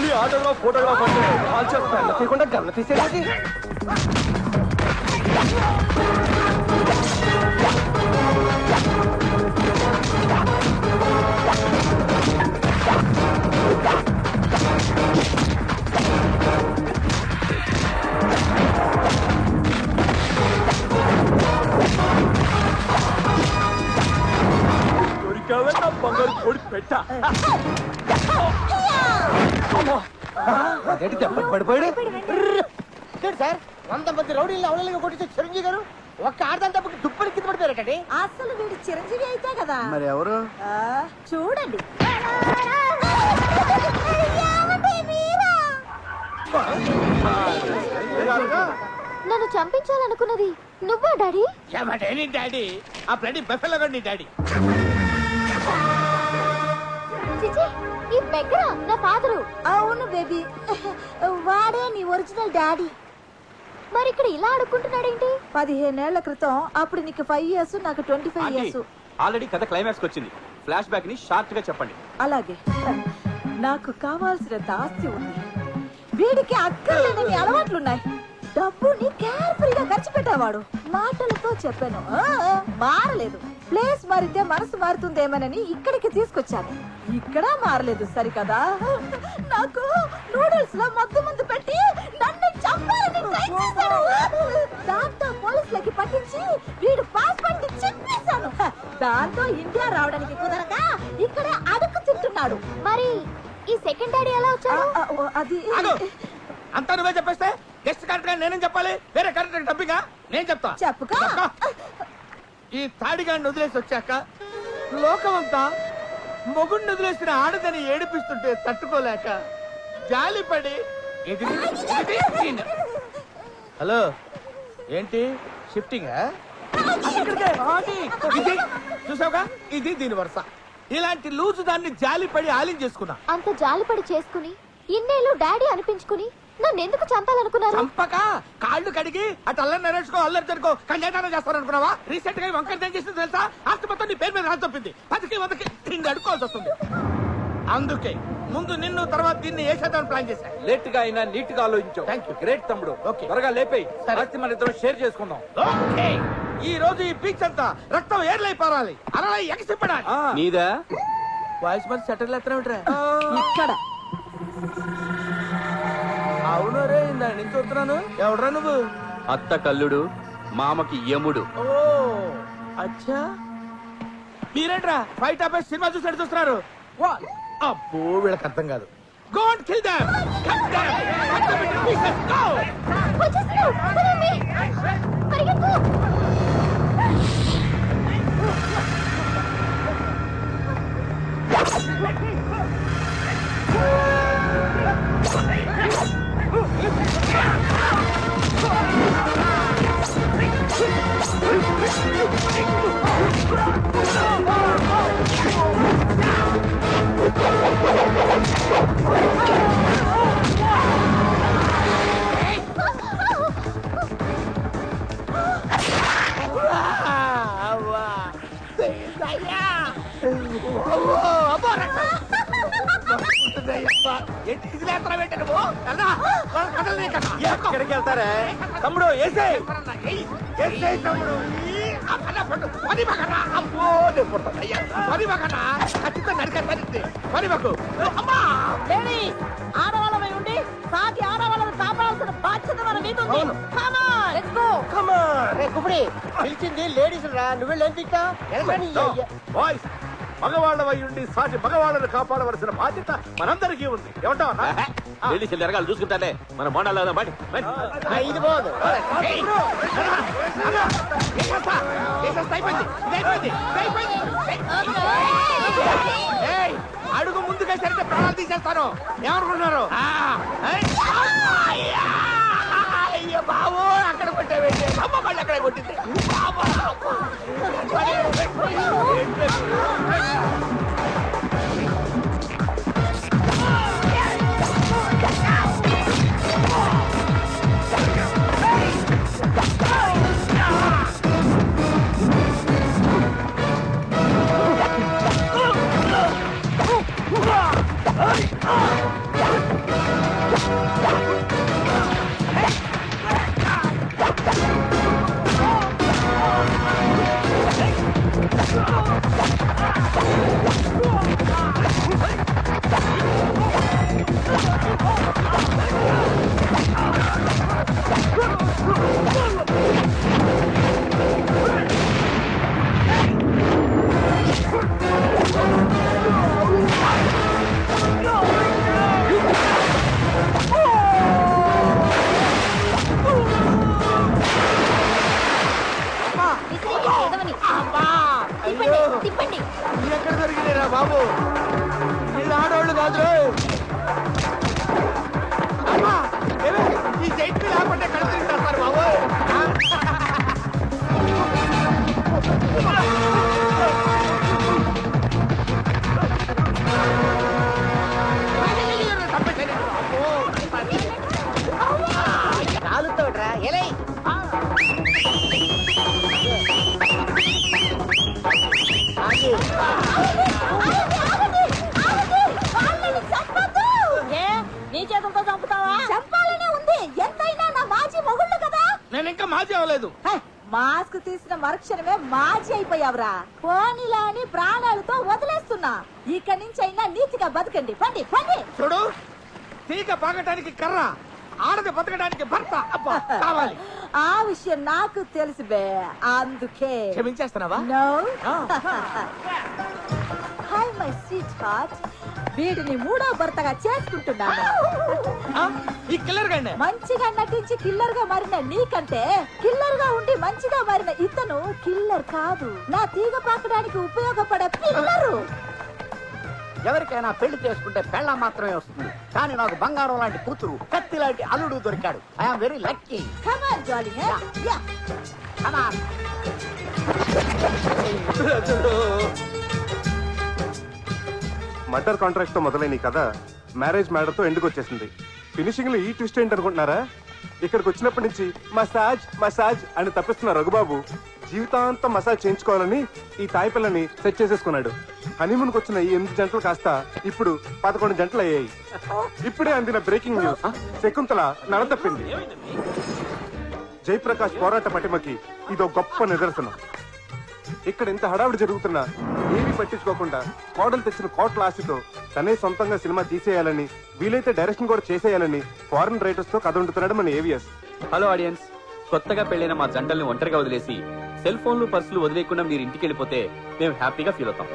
మీ autograph photograph అంటే call చేస్తాను. తీయకుండా గన్న తీసేది దొరికావే పెట్ట. అదేంటి దెబ్బకి పడిపోయాడు? ఏంటి సార్ వంద మంది రౌడీలు అవలలుగా కొట్టించే చిరంజీవి గారు ఒక్క ఆడదాని తప్పకి దుప్పటి కింద పడిపోయారటండి. అసలు వీడు చిరంజీవి అయితే కదా? మరి ఎవరు? ఆ, చూడండి. నన్ను చంపించాలనుకున్నది నువ్వా డాడీ? ఏమంటే డాడీ. ఆ బ్లడీ బఫెలో నీ డాడీ. చిచి ఈ బెగ్గర నా ఫాదరు అవును బేబీ. వాడే నీ ఒరిజినల్ డాడీ. మరి ఇక్కడ ఇలా అడుక్కుంటున్నాడేంటి పదిహేనేళ్ళ క్రితం అప్పుడు నీకు ఫైవ్ ఇయర్స్ నాకు ట్వంటీ ఫైవ్ ఇయర్స్ ఆల్రెడీ కథ క్లైమాక్స్ వచ్చింది. ఫ్లాష్ బ్యాక్ని షార్ట్గా చెప్పండి. అలాగే. నాకు కావాల్సినంత ఆస్తి ఉంది. వీడికి అక్కర్లేని అలవాట్లున్నాయి. డబ్బుని కేర్ఫుల్గా ఖర్చు పెట్టేవాడు. మాటలతో చెప్పాను. మారలేదు. ప్లేస్ మారితే మనసు మారుతుందేమోనని ఇక్కడికి తీసుకొచ్చాను. ఇక్కడ మారలేదు సరికదా? నాకు నూడిల్స్లో మత్తు ముందు పెట్టి నన్ను చంపాలని ట్రై చేశాడు దాంతో పోలీసులకి పట్టించి వీడు పాస్పోర్ట్ చెప్పేశాను. దాంతో ఇండియా రావడానికి కుదరక ఇక్కడే అడుగు తింటున్నాడు. మరి ఈ సెకండ్ డాడీ ఎలా వచ్చాడు? అది. అంతా నువ్వే చెప్పేస్తే? గెస్ట్ కరెక్ట్గా నేనేం చెప్పాలి? వేరే కరెక్ట్ డబ్బిగా నేను చెప్తా. చెప్పుకో. ఈ తాడిగాడిని వదిలేసి వచ్చాక లోకమంతా మొగుడిని వదిలేసిన ఆడదని ఏడిపిస్తుంటే తట్టుకోలేక జాలిపడి దీన్ని. హలో ఏంటి? షిఫ్టింగ్? ఇది చూసావుగా? ఇది దీని వరుస. ఇలాంటి లూజు దాన్ని జాలిపడి ఆలిం చేసుకున్నా. అంత జాలిపడి చేసుకుని ఇన్నేళ్ళు డాడీ అనిపించుకుని నన్ను ఎందుకు చంపాలనుకున్నారు? చంపక? కాళ్ళు కడిగి అటు అల్లరి నరేసుకో అల్లరి జరుకో కళ్యాణం చేస్తారనుకున్నావా? రీసెంట్గా ఈ వంకర ఏం చేసింది తెలుసా? ఆస్తి మొత్తం నీ పేరు మీద రాసి తప్పింది పదికి వందకి తిండి అడుకోవాల్సి వస్తుంది. అందుకే ముందు నిన్ను తర్వాత దీన్ని వేసేద్దామని ప్లాన్ చేశా? లేట్గా అయినా నీట్గా ఆలోచించావు. Thank you. గ్రేట్ తమ్ముడు. Okay. త్వరగా లేపేయి. ఆస్తి మన ఇద్దరం షేర్ చేసుకుందాం. ఓకే ఈ రోజు ఈ పీచ్ అంతా రక్తం ఏర్లై పారాలి. అలా ఎగసిపడాలి. నీదా? వాయిస్ మరి సెటిల్ ఎత్తరా ఇక్కడ. అవును రే నుంచి వస్తున్నాను. ఎవడరా నువ్వు? అత్త కల్లుడు మామకి యముడు. ఓ అచ్చా. మీరేంట్రా ఫైట్ ఆపేసి సినిమా చూసి చూస్తున్నారు? వా. అబ్బో వీళ్ళకి అర్థం కాదు. Them cut them cut them into pieces go వచ్చేస్తున్నాడు. పదండి. పరిగెత్తు. ఎక్కడికి వెళ్తారా? తమ్ముడు ఏసే! తమ్ముడు. ఈ అక్కడ పట్టు పని మగనా అబ్బో నేను పుడతాను అయ్యా పని మగనా ఖచ్చితంగా నరికేస్తానండి పని మగు అమ్మా! లేడీ ఆడవాళ్ళమై ఉండి సాటి ఆడవాళ్ళని కాపాడాల్సిన బాధ్యత మన మీద ఉంది. పిలిచింది లేడీస్ రా. బాయ్స్ మగవాళ్ళవై ఉండి సాటి మగవాళ్ళను కాపాడవలసిన బాధ్యత మనందరికీ ఉంది. ఏమంటావు వెళ్ళి చెల్లి ఎరగాలి చూసుకుంటానే మన మోడాలి బయట ఇది పోదు అడుగు ముందుగా సరిగ్గా ప్రాణాలు తీసేస్తాను ఏమనుకున్నారు బాబు అక్కడ కొట్టావేంటి అమ్మ మళ్ళీ అక్కడ కొట్టింది బాబా, తిప్పండి ఎక్కడ దొరికినాయిరా బాబు? వీళ్ళు ఆడవాళ్ళు కాదు ఏ నీ చేతులతో చంపుతావా చంపాలనే ఉంది. ఎంతైనా నా మాజీ మొగుళ్ళు కదా? నేను ఇంకా మాజీ అవ్వలేదు. హే, మాస్క్ తీసిన మరుక్షణమే మాజీ అయిపోయావురా. పోనీలా అని ప్రాణాలతో వదిలేస్తున్నా. ఇక నుంచి అయినా నీతిగా బతకండి. పండి పండి. చూడు తీగ పాగటానికి కర్ర ఆడది బతకడానికి భర్త. అబ్బా కావాలి. ఆ విషయం నాకు తెలుసు బే అందుకే. క్షమించేస్తున్నావా? No. Hi my sweetheart వీడిని మూడో భర్తగా చేసుకుంటున్నాను? ఈ కిల్లర్ గండి మంచిగా నటించి కిల్లర్గా మారిన నీకంటే కిల్లర్గా ఉండి మంచిగా మారిన ఇతను కిల్లర్ కాదు. నా తీగ పాకడానికి ఉపయోగపడే పిల్లరు ఎవరికైనా పెళ్ళి చేసుకుంటే పెళ్ళ మాత్రమే వస్తుంది. కానీ నాకు బంగారం లాంటి కూతురు కత్తి లాంటి అల్లుడు దొరికాడు. ఐఎమ్ వెరీ లక్కీ మర్డర్ కాంట్రాక్ట్తో మొదలైన కథ మ్యారేజ్ మ్యాటర్తో ఎందుకు వచ్చేసింది. ఫినిషింగ్లో ఈ ట్విస్ట్ ఏంటి అనుకుంటున్నారా? ఇక్కడికి వచ్చినప్పటి నుంచి మసాజ్ మసాజ్ అని తప్పిస్తున్న రఘుబాబు జీవితాంతం మసాజ్ చేయించుకోవాలని ఈ తాయి పిల్లని సెట్ చేసేసుకున్నాడు. హనీమూన్ వచ్చిన ఈ ఎనిమిది జంటలు కాస్త ఇప్పుడు పదకొండు జంటలు అయ్యాయి. ఇప్పుడే అందిన బ్రేకింగ్ న్యూస్ శకుంతల నడతప్పింది. జయప్రకాష్ పోరాట పటిమకి ఇదో గొప్ప నిదర్శనం. ఇక్కడ ఇంత హడావిడి జరుగుతున్నా ఏమీ పట్టించుకోకుండా కోడలు తెచ్చిన కోట్ల ఆశతో తనే సొంతంగా సినిమా తీసేయాలని వీలైతే డైరెక్షన్ కూడా చేసేయాలని ఫారెన్ రైటర్స్తో కథ ఉంటున్నాడు మన ఏవిఎస్ హలో ఆడియన్స్ కొత్తగా పెళ్ళైన మా జంటల్ని ఒంటరిగా వదిలేసి సెల్ ఫోన్లు పర్సులు వదిలేకుండా మీరు ఇంటికి వెళ్ళిపోతే మేము హ్యాపీగా ఫీల్ అవుతాం.